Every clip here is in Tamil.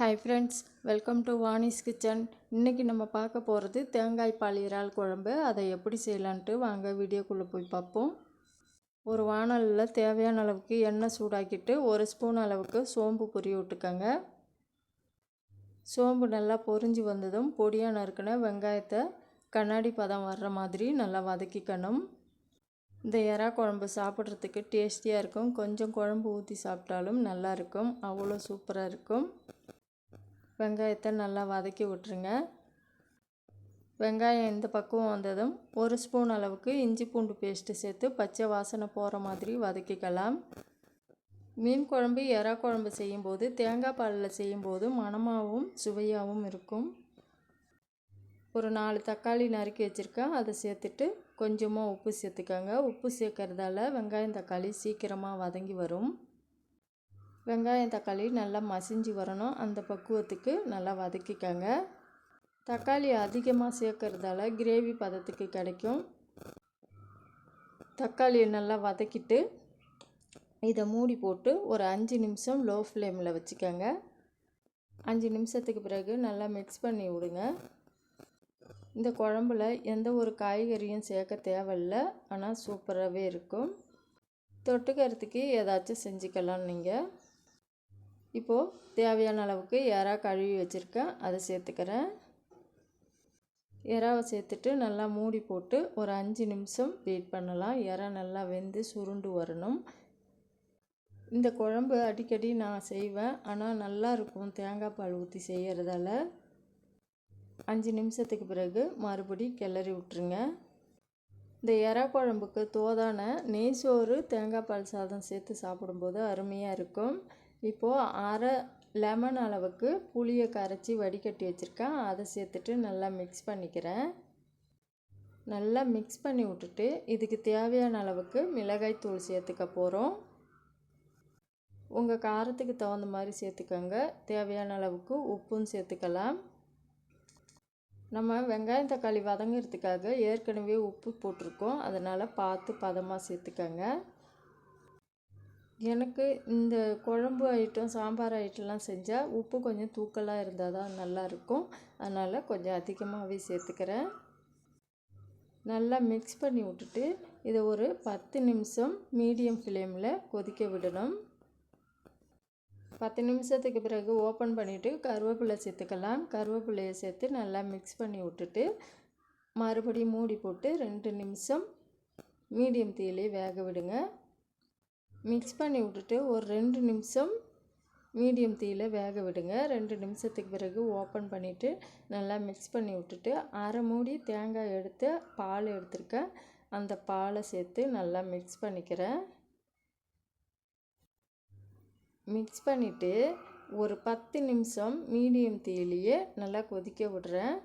Hi friends welcome to Vani's kitchen இன்றைக்கி நம்ம பார்க்க போகிறது தேங்காய் பால் இறால் குழம்பு. அதை எப்படி செய்யலான்ட்டு வாங்க வீடியோக்குள்ளே போய் பார்ப்போம். ஒரு வானலில் தேவையான அளவுக்கு எண்ணெய் சூடாக்கிட்டு ஒரு ஸ்பூன் அளவுக்கு சோம்பு பொரி விட்டுக்கோங்க. சோம்பு நல்லா பொரிஞ்சு வந்ததும் பொடியாக நறுக்கின வெங்காயத்தை கண்ணாடி பதம் வர்ற மாதிரி நல்லா வதக்கிக்கணும். இந்த எறா குழம்பு சாப்பிட்றதுக்கு டேஸ்டியாக இருக்கும். கொஞ்சம் குழம்பு ஊற்றி சாப்பிட்டாலும் நல்லாயிருக்கும் அவ்வளோ சூப்பராக இருக்கும். வெங்காயத்தை நல்லா வதக்கி விட்ருங்க வெங்காயம் இந்த பக்குவம் வந்ததும் ஒரு ஸ்பூன் அளவுக்கு இஞ்சி பூண்டு பேஸ்ட்டு சேர்த்து பச்சை வாசனை போகிற மாதிரி வதக்கிக்கலாம். மீன் குழம்பு எறா குழம்பு செய்யும்போது தேங்காய் பாலில் செய்யும்போது மணமாகவும் சுவையாகவும் இருக்கும். ஒரு நாலு தக்காளி நறுக்கி வச்சுருக்கேன். அதை சேர்த்துட்டு கொஞ்சமாக உப்பு சேர்த்துக்கோங்க. உப்பு சேர்க்கறதால வெங்காயம் தக்காளி சீக்கிரமாக வதங்கி வரும். வெங்காயம் தக்காளி நல்லா மசிஞ்சு வரணும். அந்த பக்குவத்துக்கு நல்லா வதக்கிக்கங்க. தக்காளி அதிகமாக சேர்க்கறதால கிரேவி பதத்துக்கு கிடைக்கும். தக்காளியை நல்லா வதக்கிட்டு இதை மூடி போட்டு ஒரு அஞ்சு நிமிஷம் லோ ஃப்ளேமில் வச்சுக்கோங்க. அஞ்சு நிமிஷத்துக்கு பிறகு நல்லா மிக்ஸ் பண்ணி விடுங்க. இந்த குழம்புல எந்த ஒரு காய்கறியும் சேர்க்க தேவையில்ல. ஆனால் சூப்பராகவே இருக்கும். தொட்டுக்கிறதுக்கு ஏதாச்சும் செஞ்சுக்கலாம் நீங்கள் இப்போது தேவையான அளவுக்கு எறா கழுவி வச்சுருக்கேன். அதை சேர்த்துக்கிறேன். எறாவை சேர்த்துட்டு நல்லா மூடி போட்டு ஒரு அஞ்சு நிமிஷம் வெயிட் பண்ணலாம். எறா நல்லா வெந்து சுருண்டு வரணும். இந்த குழம்பு அடிக்கடி நான் செய்வேன். ஆனால் நல்லா இருக்கும் தேங்காய் பால் ஊற்றி செய்கிறதால அஞ்சு நிமிஷத்துக்கு பிறகு மறுபடி கிளறி விட்ருங்க இந்த எறா குழம்புக்கு தோதான நெய் சோறு தேங்காய் பால் சாதம் சேர்த்து சாப்பிடும்போது அருமையாக இருக்கும். இப்போது அரை லெமன் அளவுக்கு புளியை கரைச்சி வடிகட்டி வச்சுருக்கேன். அதை சேர்த்துட்டு நல்லா மிக்ஸ் பண்ணிக்கிறேன். நல்லா மிக்ஸ் பண்ணி விட்டுட்டு இதுக்கு தேவையான அளவுக்கு மிளகாய் தூள் சேர்த்துக்க போகிறோம் உங்கள் காரத்துக்கு தகுந்த மாதிரி சேர்த்துக்கோங்க. தேவையான அளவுக்கு உப்பும் சேர்த்துக்கலாம். நம்ம வெங்காயம் தக்காளி வதங்கிறதுக்காக ஏற்கனவே உப்பு போட்டிருக்கோம். அதனால் பார்த்து பதமாக சேர்த்துக்கோங்க. எனக்கு இந்த குழம்பு ஐட்டம் சாம்பார் ஐட்டம்லாம் செஞ்சால் உப்பு கொஞ்சம் தூக்கலாக இருந்தால் தான் நல்லாயிருக்கும் அதனால் கொஞ்சம் அதிகமாகவே சேர்த்துக்கிறேன். நல்லா மிக்ஸ் பண்ணி விட்டுட்டு இதை ஒரு பத்து நிமிஷம் மீடியம் ஃப்ளேமில் கொதிக்க விடணும். பத்து நிமிஷத்துக்கு பிறகு ஓப்பன் பண்ணிவிட்டு கருவேப்பிலை சேர்த்துக்கலாம். கருவேப்பிலையை சேர்த்து நல்லா மிக்ஸ் பண்ணி விட்டுட்டு மறுபடியும் மூடி போட்டு ரெண்டு நிமிஷம் மீடியம் தீயிலே வேக விடுங்க. மிக்ஸ் பண்ணி விட்டுட்டு ஒரு ரெண்டு நிமிஷம் மீடியம் தீயில் வேக விடுங்க. ரெண்டு நிமிஷத்துக்கு பிறகு ஓப்பன் பண்ணிவிட்டு நல்லா மிக்ஸ் பண்ணி விட்டுட்டு அரை மூடி தேங்காய் எடுத்து பால் எடுத்துருக்கேன். அந்த பாலை சேர்த்து நல்லா மிக்ஸ் பண்ணிக்கிறேன். மிக்ஸ் பண்ணிவிட்டு ஒரு பத்து நிமிஷம் மீடியம் தீயிலேயே நல்லா கொதிக்க விடுறேன்.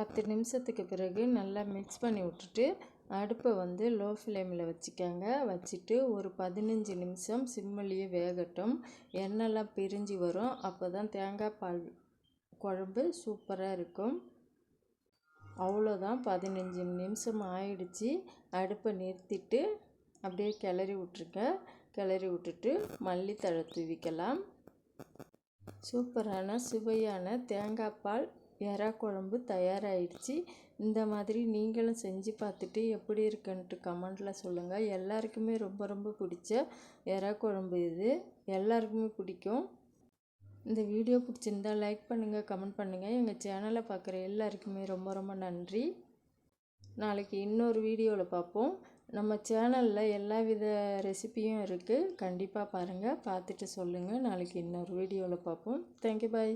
பத்து நிமிஷத்துக்கு பிறகு நல்லா மிக்ஸ் பண்ணி விட்டுட்டு அடுப்பை வந்து லோ ஃப்ளேமில் வச்சுக்கோங்க. வச்சுட்டு ஒரு பதினஞ்சு நிமிஷம் சிம்மிலேயே வேகட்டும். எண்ணெய்லாம் பிரிஞ்சு வரும். அப்போ தான் தேங்காய் பால் குழம்பு சூப்பராக இருக்கும். அவ்வளோதான். பதினஞ்சு நிமிஷம் ஆயிடுச்சு. அடுப்பை நிறுத்திட்டு அப்படியே கிளறி விட்ருங்க கிளறி விட்டுட்டு மல்லித்தழை தூவிக்கலாம். சூப்பரான சுவையான தேங்காய் பால் எறா குழம்பு தயாராகிடுச்சு இந்த மாதிரி நீங்களும் செஞ்சு பார்த்துட்டு எப்படி இருக்குன்ட்டு கமெண்டில் சொல்லுங்கள் எல்லாருக்குமே ரொம்ப ரொம்ப பிடிச்ச எறா குழம்பு இது. எல்லாருக்குமே பிடிக்கும். இந்த வீடியோ பிடிச்சிருந்தா லைக் பண்ணுங்கள் கமெண்ட் பண்ணுங்கள் எங்கள் சேனலை பார்க்குற எல்லாருக்குமே ரொம்ப ரொம்ப நன்றி. நாளைக்கு இன்னொரு வீடியோவில் பார்ப்போம். நம்ம சேனலில் எல்லா வித ரெசிப்பியும் இருக்குது கண்டிப்பாக பாருங்கள் பார்த்துட்டு சொல்லுங்கள் நாளைக்கு இன்னொரு வீடியோவில் பார்ப்போம். Thank you bye